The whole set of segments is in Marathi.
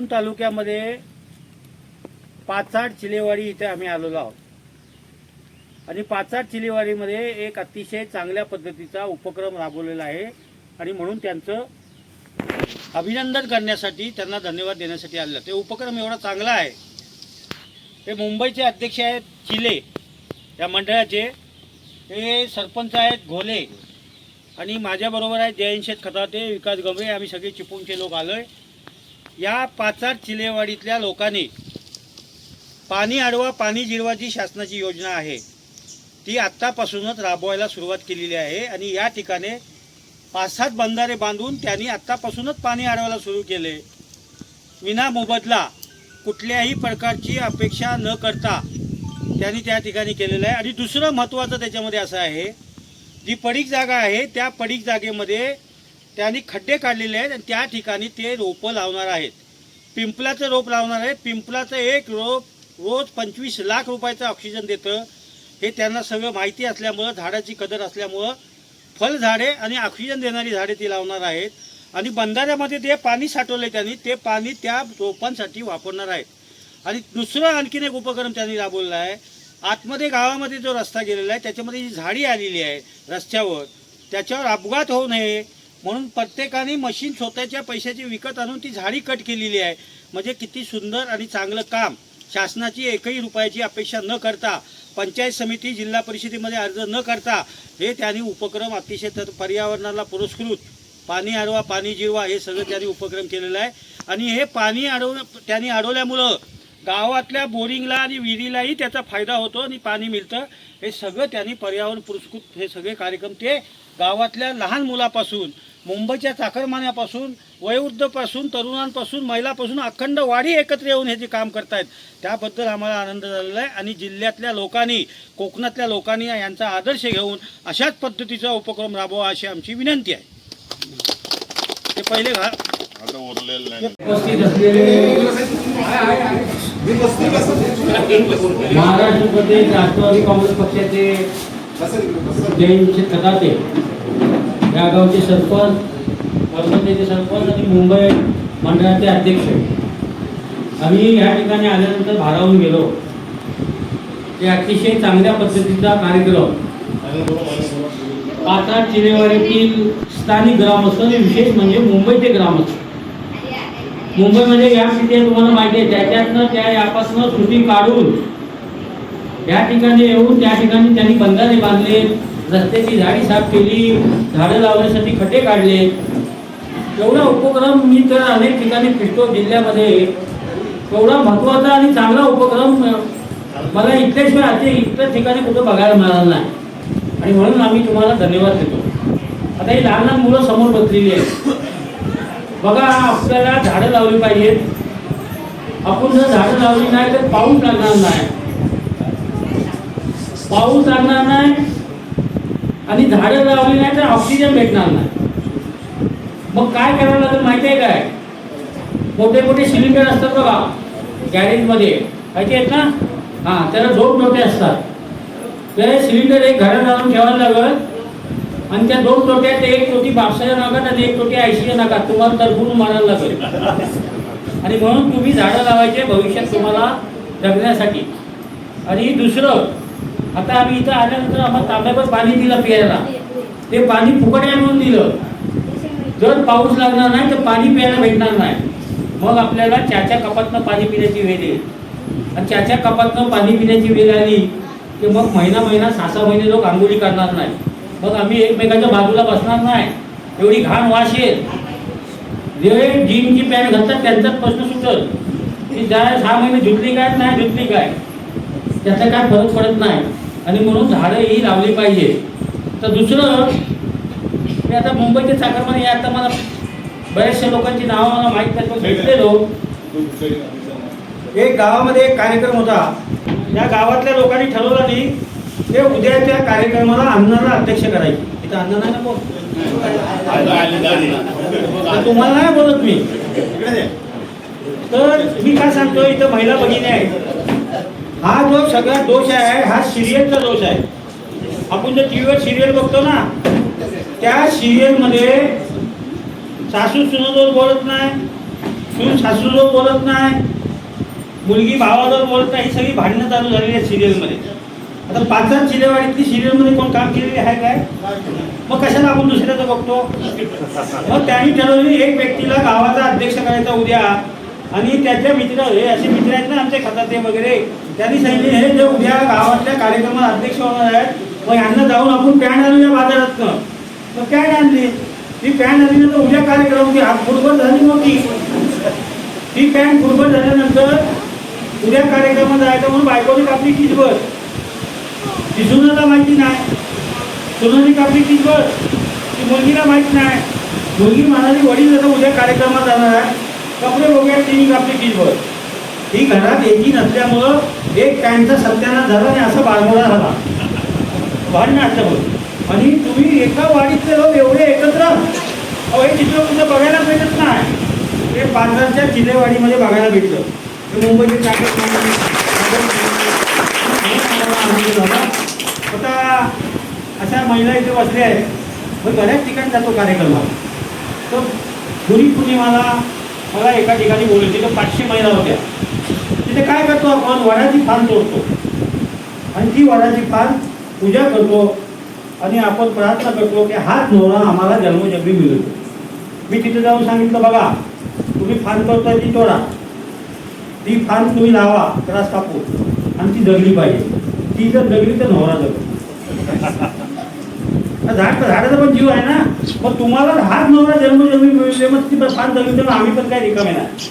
चिपळूण तालुक्यामध्ये पाचाड चिलेवाडी इथे आम्ही आलेलो आहोत. आणि पाचाड चिलेवाडीमध्ये एक अतिशय चांगल्या पद्धतीचा उपक्रम राबवलेला आहे. आणि म्हणून त्यांचं अभिनंदन करण्यासाठी त्यांना धन्यवाद देण्यासाठी आलेलं ते उपक्रम एवढा चांगला आहे. ते मुंबईचे अध्यक्ष आहेत चिले. या मंडळाचे. हे सरपंच आहेत घोले. आणि माझ्याबरोबर आहेत जयंत शेठ खताते विकास गवळे आम्ही सगळे चिपळूणचे लोक आलो आहे या पाचार चिलेवाडीतल्या लोकांनी पाणी अडवा पाणी जिरवाची शासनाची योजना आहे. ती आत्तापासूनच राबवायला सुरुवात केलेली आहे आणि या ठिकाणी पाच सात बंधारे बांधून त्यांनी आत्तापासूनच पाणी अडवायला सुरू केले. विना मोबदला कुठल्याही प्रकारची अपेक्षा न करता त्यांनी त्या ठिकाणी केलेलं आहे. आणि दुसरं महत्त्वाचं त्याच्यामध्ये असं आहे जी पडीक जागा आहे त्या पडीक जागेमध्ये त्यांनी खड्डे काढलेले आहेत आणि त्या ठिकाणी ते रोपं लावणार आहेत. पिंपलाचं रोप लावणार आहे पिंपलाचं एक रोप रोज पंचवीस लाख रुपयाचं ऑक्सिजन देतं. हे त्यांना सगळं माहिती असल्यामुळं झाडाची कदर असल्यामुळं फळझाडे आणि ऑक्सिजन देणारी झाडे ती लावणार आहेत. आणि बंधाऱ्यामध्ये ते पाणी साठवलं आहे त्यांनी ते पाणी त्या रोपांसाठी वापरणार आहेत. आणि दुसरं आणखीन एक उपक्रम त्यांनी राबवला आहे. आतमध्ये गावामध्ये जो रस्ता गेलेला आहे त्याच्यामध्ये जी झाडी आलेली आहे रस्त्यावर. त्याच्यावर अपघात होऊ नये. म्हणून प्रत्येकाने मशीन स्वतःच्या पैशाची विकत आणून ती झाडी कट केलेली आहे. म्हणजे किती सुंदर आणि चांगलं काम. शासनाची एकही रुपयाची अपेक्षा न करता पंचायत समिती जिल्हा परिषदेमध्ये अर्ज न करता हे त्यांनी उपक्रम अतिशय तर पर्यावरणाला पुरस्कृत. पाणी अडवा पाणी जिरवा हे सगळं त्यांनी उपक्रम केलेला आहे. आणि हे पाणी अडव त्यांनी अडवल्यामुळं गावातल्या बोरिंगला आणि विहिरीलाही त्याचा फायदा होतो आणि पाणी मिळतं. हे सगळं त्यांनी पर्यावरण पुरस्कृत हे सगळे कार्यक्रम ते गावातल्या लहान मुलापासून मुंबईच्या चाकरमान्यापासून वयोवृद्धपासून तरुणांपासून महिलापासून अखंड वाढी एकत्र येऊन हे जे काम करतायत त्याबद्दल आम्हाला आनंद झालेला आहे आणि जिल्ह्यातल्या लोकांनी कोकणातल्या लोकांनी यांचा आदर्श घेऊन अशाच पद्धतीचा उपक्रम राबवा अशी आमची विनंती आहे. ते पहिले घा आता उरलेलं नाही. उपस्थित असलेले महाराष्ट्र प्रदेश राष्ट्रवादी काँग्रेस पक्षाचे जयंत कदाते. या गावचे सरपंच वर्धेचे सरपंच आणि मुंबई मंडळाचे अध्यक्ष. आम्ही या ठिकाणी आल्यानंतर भारावून गेलो. ते अतिशय चांगल्या पद्धतीचा कार्यक्रम. पाचाड चिरेवाडीतील स्थानिक ग्रामस्थ आणि विशेष म्हणजे मुंबईचे ग्रामस्थ मुंबईमध्ये म्हणजे या सिटी तुम्हाला माहिती आहे त्याच्यातनं त्या यापासून सुटी काढून या ठिकाणी येऊन त्या ठिकाणी त्यांनी बंधारे बांधले. रस्त्याची झाडी साफ केली झाडं लावण्यासाठी खड्डे काढले. एवढा उपक्रम मी तर अनेक ठिकाणी फिरतो जिल्ह्यामध्ये. एवढा महत्त्वाचा आणि चांगला उपक्रम मला इथल्याशिवाय आते इतर ठिकाणी कुठं बघायला मिळाला नाही. आणि म्हणून आम्ही तुम्हाला धन्यवाद देतो. आता ही लहान लहान मुलं समोर बसलेली आहेत. बघा आपल्याला झाडं लावली पाहिजेत. आपण जर झाडं लावली नाही तर पाऊस लागणार नाही. पाऊस लागणार नाही आणि झाडं लावली नाही तर ऑक्सिजन भेटणार नाही. मग काय करावं लागेल माहिती आहे काय? मोठे मोठे सिलेंडर असतात बघा गॅरेजमध्ये माहिती आहेत ना? हां त्याला दोन टोटे असतात. ते सिलेंडर एक घरात आणून ठेवायला लागत आणि त्या दोन टोट्यात एक टोटी बापसाच्या नाकात आणि एक टोटी ऐंशीच्या नाकात. तुम्हाला तरफून मारायला लागेल. आणि म्हणून तुम्ही झाडं लावायचे भविष्यात तुम्हाला जगण्यासाठी. आणि दुसरं आता आम्ही इथं आल्यानंतर आम्हाला तांब्यावर पाणी दिलं प्यायला. ते पाणी फुकट्या म्हणून दिलं. जर पाऊस लागणार नाही तर पाणी प्यायला भेटणार नाही. मग आपल्याला चाच्या कपातनं पाणी पिण्याची वेळ येईल. आणि चाच्या कपातनं पाणी पिण्याची वेळ आली की मग महिना महिना सहा सहा महिने लोक आंघोळी करणार नाही. मग आम्ही एकमेकाच्या बाजूला बसणार नाही. एवढी घाण वास येईल. जे जीनची पॅन्ट घालतात त्यांचाच प्रश्न सुटल की ज्या सहा महिने झुटली काय नाही झुटली काय? त्याचा काय फरक पडत नाही. आणि म्हणून झाडं ही लावली पाहिजे. तर दुसरं मी आता मुंबईचे चाकरमाने या आता मला बऱ्याचशा लोकांची नावं मला माहीत नाही पण भेटलेलो. एक गावामध्ये एक कार्यक्रम होता. या गावातल्या लोकांनी ठरवलं नाही ते उद्याच्या कार्यक्रमाला अण्णाला अध्यक्ष करायचे. इथं अण्णा नाही ना बोल तुम्हाला नाही बोलत मी. तर मी काय सांगतो इथं महिला भगिनी आहेत. हा जो सगळा दोष आहे हा सिरियलचा दोष आहे. आपण जर टी व्हीवर सिरियल बघतो ना त्या सिरियलमध्ये सासू सुनोदर बोलत नाही सून सासूजवळ बोलत नाही मुलगी भावाजवळ बोलत नाही ही सगळी भांडणं चालू झालेली आहे सिरियलमध्ये आता पाचार चिलेवाडीतली सिरियलमध्ये कोण काम केलेली आहे काय? मग कशाला आपण दुसऱ्याचं बघतो? मग त्यांनी ठरवली एक व्यक्तीला गावाचा अध्यक्ष करायचा उद्या. आणि त्याच्या मित्र हे असे मित्र आहेत ना आमच्या खात्यातले वगैरे त्यांनी सांगितले हे जे उद्या गावातल्या कार्यक्रमात अध्यक्ष होणार आहेत मग यांना जाऊन आपण पॅन आणूया बाजारातनं. मग पॅन्ट आणली? ती पॅन आणली तर उद्या कार्यक्रम होती हा फुटबॉल झाली नव्हती ती पॅन फुटबॉल झाल्यानंतर उद्या कार्यक्रमात जायचं म्हणून बायकोने कापली किचभर. ती सुनाला माहिती नाही. सुनाने कापली किचभर. ती मुलगीला माहिती नाही. मुलगी म्हणाली वडील आता उद्या कार्यक्रमात जाणार आहे. कपडे वगैरे तिने कापले किचभर ही घरात एकी नसल्यामुळं एक टाइमचा सत्यानाश झाला आणि असं बाळगोळा झाला. भांडणं असल्यामुळे आणि तुम्ही एका वाडीतले लोक एवढे एकत्र? अहो हे चित्र कुठं बघायला भेटत नाही. ते पालघरच्या चिलेवाडीमध्ये बघायला भेटलं. ते मुंबईचे आता अशा महिला इथे बसल्या आहेत. मग बऱ्याच ठिकाणी जातो कार्यक्रमाला तर गुरुपौर्णिमाला मला एका ठिकाणी बोलले तिथं पाचशे महिला होत्या. तिथे काय करतो आपण? वडाची पान तोडतो. आणि ती वडाची पान पूजा करतो आणि आपण प्रार्थना करतो की हाच नवरा आम्हाला जन्मजन्मी मिळतो मी तिथे जाऊन सांगितलं बघा तुम्ही फान करताय ती तोडा. ती फान तुम्ही लावा त्रास कापू आणि ती जगली पाहिजे. ती जर जगली तर नवरा जगतो झाड झाडाचा पण जीव आहे ना. मग तुम्हाला हाच नवरा जमीन मिळते मग ती फार जमीन तर आम्ही पण काय रिकामे नाही.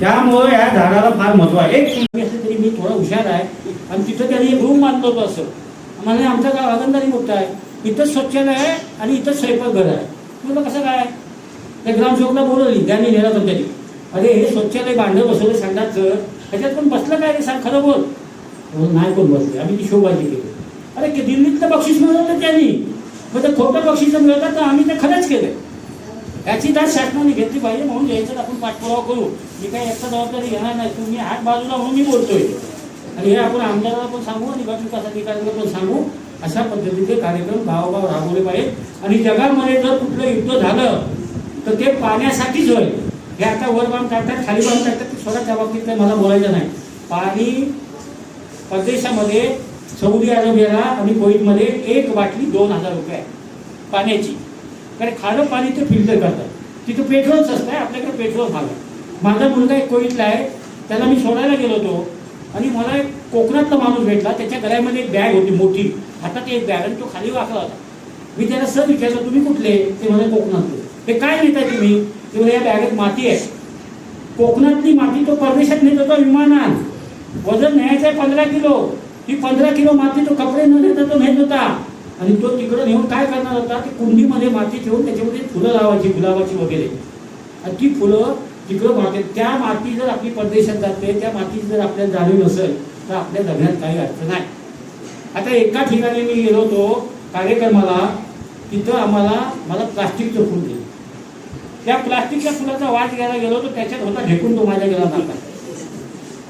त्यामुळे या झाडाला फार महत्त्व आहे. एक तरी मी थोडा हुशार आहे. आणि तिथं त्यांनी एक रूम बांधतो होतो असं. मला आमचं गाव आगंदारी मोठं आहे. इथंच स्वच्छता आहे आणि इथंच स्वयंपाकघर आहे. तुला कसं काय? त्या ग्रामसेवकला बोलवली त्यांनी नेला पण त्यांनी. अरे हे शौचालय बांधलं बसवलं सांगायचं त्याच्यात पण बसलं काय रे सांग खरं बोल. बोल, नाही कोण बसले? आम्ही ती शोभाजी केली. अरे दिल्लीत दिल्लीतलं बक्षीस मिळवलं त्यांनी. मग ते खोटं बक्षीस मिळवतात तर आम्ही ते खरंच केलं याची दाद शासनाने घेतली पाहिजे म्हणून घ्यायचं आपण पाठपुरावा करू. मी काही याचा जबाबदारी घेणार नाही. तुम्ही हात बाजूला म्हणून मी बोलतोय. आणि हे आपण आमदाराला पण सांगू आणि गट विकास अधिकाऱ्यांना पण सांगू. अशा पद्धतीचे कार्यक्रम गावोगाव राबवले पाहिजे आणि जगामध्ये जर कुठलं युद्ध झालं तर ते पाण्यासाठीच होईल हे आता वर बांध टाकतात खाली बांध टाकतात स्वतः त्या बाबतीत मला बोलायचं नाही. पाणी परदेशामध्ये सौदी अरेबियाला आणि कोविडमध्ये एक बाटली दोन हजार रुपये आहे पाण्याची. कारण खारं पाणी ते फिल्टर करतात. तिथं पेट्रोलच असतं आपल्याकडे पेट्रोल भाग आहे. माझा मुलगा एक कोविडला आहे त्याला मी सोडायला गेलो होतो आणि मला एक कोकणातला माणूस भेटला त्याच्या गळ्यामध्ये एक बॅग होती मोठी. हातात एक बॅग आणि तो खाली वाकला होता. मी त्याला सर विचारलं तुम्ही कुठले? ते मला कोकणातले. ते काय नेताय तुम्ही? ते म्हणजे या बॅगेत माती आहे. कोकणातली माती तो परदेशात नेत होता विमानात वजन न्यायचं आहे पंधरा किलो. ती पंधरा किलो माती तो कपडे न नेता तो नेत होता. आणि तो तिकडं नेऊन काय करणार होता? की कुंडीमध्ये माती ठेवून त्याच्यामध्ये फुलं लावायची गुलाबाची वगैरे. आणि ती फुलं तिकडं माती त्या माती जर आपली परदेशात जाते त्या मातीची जर आपल्याला जाणीव नसेल तर आपल्या जगण्यात काही अर्थ नाही. आता एका ठिकाणी मी गेलो होतो कार्यक्रमाला तिथं आम्हाला मला प्लास्टिकचं फुल दिलं. त्या प्लास्टिकच्या फुलाचा वास घ्यायला गेलो तर त्याच्यात होता ढेकून तो माझ्या गेला नाका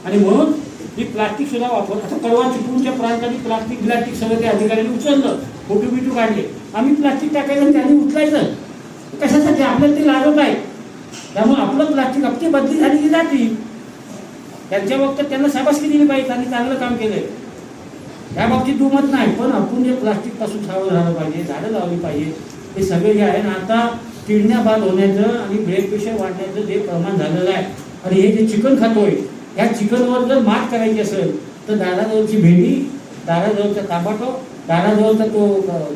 आणि म्हणून ही प्लास्टिक सुद्धा वापर आता परवा चिपळूणच्या प्रांतांनी प्लास्टिक प्लास्टिक सगळं त्या अधिकाऱ्यांनी उचललं फोटो बिटू काढले. आम्ही प्लास्टिक टाकायला त्यांनी उचलायचं. कशासाठी? आपल्याला ते लागत आहे. त्यामुळे आपलं प्लास्टिक आपली बदली झाली की जाती त्यांच्या बाबतीत त्यांना शाबासकी दिली पाहिजे त्यांनी चांगलं काम केलंय. त्या बाबतीत दुमत नाही पण आपण जे प्लास्टिकपासून सावध राहिलं पाहिजे झाडं लावली पाहिजे. हे सगळे जे आहे ना आता किडण्या बाद होण्याचं आणि ब्लड प्रेशर वाढण्याचं जे प्रमाण झालेलं आहे. आणि हे जे चिकन खातोय या चिकनवर जर मात करायची असेल तर दाराजवळची भेंडी दाराजवळचा टमाटो दाराजवळचा तो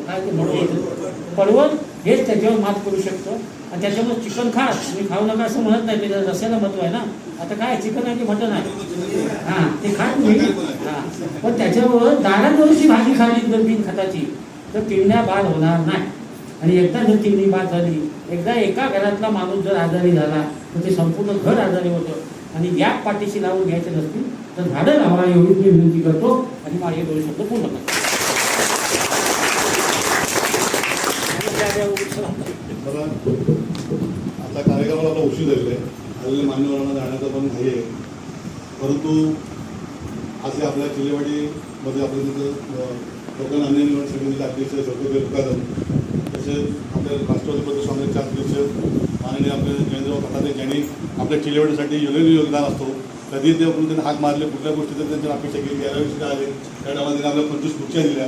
काय ते म्हणतो पडवळ हेच त्याच्यावर मात करू शकतो. आणि त्याच्यामुळे चिकन खा मी खाऊ नका असं म्हणत नाही त्याच्या रस्याला महत्त्व आहे ना. आता काय चिकन आहे की मटन आहे. हां ते खा तुम्ही. हां. पण त्याच्यावर दाराजवळची भाजी खाली जर बिन खताची तर किडण्या बाद होणार नाही. आणि एकदा जर किडनी बाद झाली एकदा एका घरातला माणूस जर आजारी झाला तर ते संपूर्ण घर आजारी होतं. आणि या पाठीशी लावून घ्यायचे नसतील तर झाडं लावा एवढी मी विनंती करतो. आणि माझे दोन शब्द पूर्ण करतो मला आता कार्यक्रमाला आता उशीर झालेला आहे. आलेल्या मान्यवरांना जाण्याचा पण घाई आहे. परंतु आज आपल्या चिलेवाडीमध्ये आपल्या तिथं लोकांना अन्य निवड समितीचे अध्यक्ष शोकते कदम तसेच आपल्या राष्ट्रवादी प्रदेश काँग्रेसचे अध्यक्ष माननीय आपले जयेंद्र फडणवीस यांनी आपल्या चिलेवडीसाठी योग्य योगदान असतो. कधी ते आपण त्यांनी हाक मारले कुठल्या गोष्टी तर त्यांच्या अपेक्षा केली गेल्या वर्षी काय आले त्या टायमाला त्यांनी आपल्या पंचवीस खुर्च्या दिल्या.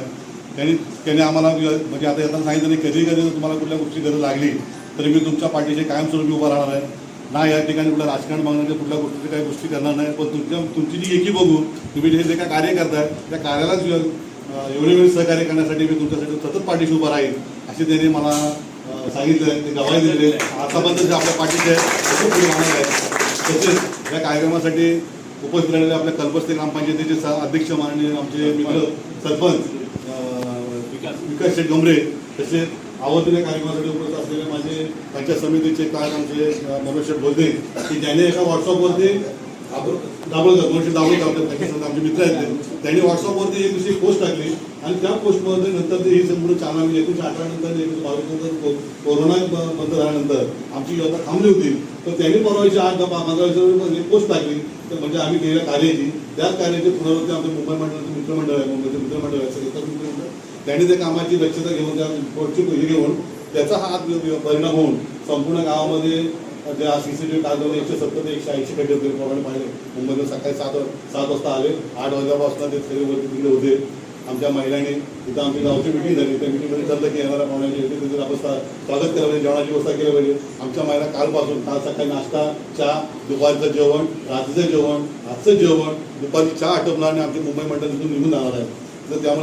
त्यांनी त्यांनी आम्हाला म्हणजे आता येताना सांगितलं नाही कधी कधी तुम्हाला कुठल्या गोष्टी गरज लागली तरी मी तुमच्या पाठीशी कायमस्वरूपी उभा राहणार आहे. ना या ठिकाणी कुठलं राजकारण बघण्याच्या कुठल्या गोष्टीची काही गोष्टी करणार नाही पण तुमच्या तुमची जी एकी बघू तुम्ही जे जे काय कार्य करताय त्या कार्यालाच एवढे वेळ सहकार्य करण्यासाठी मी तुमच्यासाठी सतत पाठीशी उभा राहील असे त्यांनी मला सांगितलं आहे ते गवाही दिलेली. आतापर्यंत जे आपल्या पाठीचे आहे तसेच या कार्यक्रमासाठी उपस्थित राहिलेले आपल्या कल्पस्ते ग्रामपंचायतीचे स- अध्यक्ष माननीय आमचे मित्र सरपंच विकास शेठ गमरे तसेच आवर्जून कार्यक्रमासाठी उपस्थित असलेले माझे पंचायत समितीचे काय आमचे मनोज शेठ बोलते की ज्याने एका व्हॉट्सअपवरती आपण दाभोळकर मनोज शेठ दाभोळकर आपले आमचे मित्र आहेत ते. त्यांनी व्हॉट्सअपवरती एक दुसरी पोस्ट टाकली आणि त्या पोस्टमध्ये नंतर ते ही संपूर्ण चालना म्हणजे एकोणीशे अठरा नंतर बावीस नंतर को- कोरोना ब- बंद झाल्यानंतर आमची योजना थांबली होती तर त्यांनी परवाची आठ दहा पंधरा एक पोस्ट टाकली तर म्हणजे आम्ही केलेल्या कार्याची त्याच कार्याची पुनरावृत्ती आमच्या मुंबई मंडळाचं मित्रमंडळ आहे मुंबईचं मित्रमंडळ आहे सगळं एकच मित्रमंडळ त्यांनी त्या कामाची दक्षता घेऊन त्या पोस्टची हे घेऊन त्याचा हा परिणाम होऊन संपूर्ण गावामध्ये त्या सी सी टी व्ही टाकले एकशे सत्तर ते एकशे ऐंशी खड्डे होते प्रमाणे पाहिले. मुंबईला सकाळी सात सात वाजता आले. आठ वाजल्यापासून ते सगळे वरती तिकडे होते. आमच्या महिलांनी तिथं आमची गावची मिटिंग झाली. त्या मिटिंगमध्ये ठरलं की येणाऱ्या पाहुण्याची येते तिथे अवस्था स्वागत केलं पाहिजे. जेवणाची व्यवस्था केली पाहिजे. आमच्या महिला कालपासून काल सकाळी नाश्ता चहा दुपारचं जेवण रात्रीचं जेवण आजचं जेवण दुपारची चहा आटपणार आणि आमची मुंबई मंडळ तिथून निघून जाणार आहे. तर त्यामुळे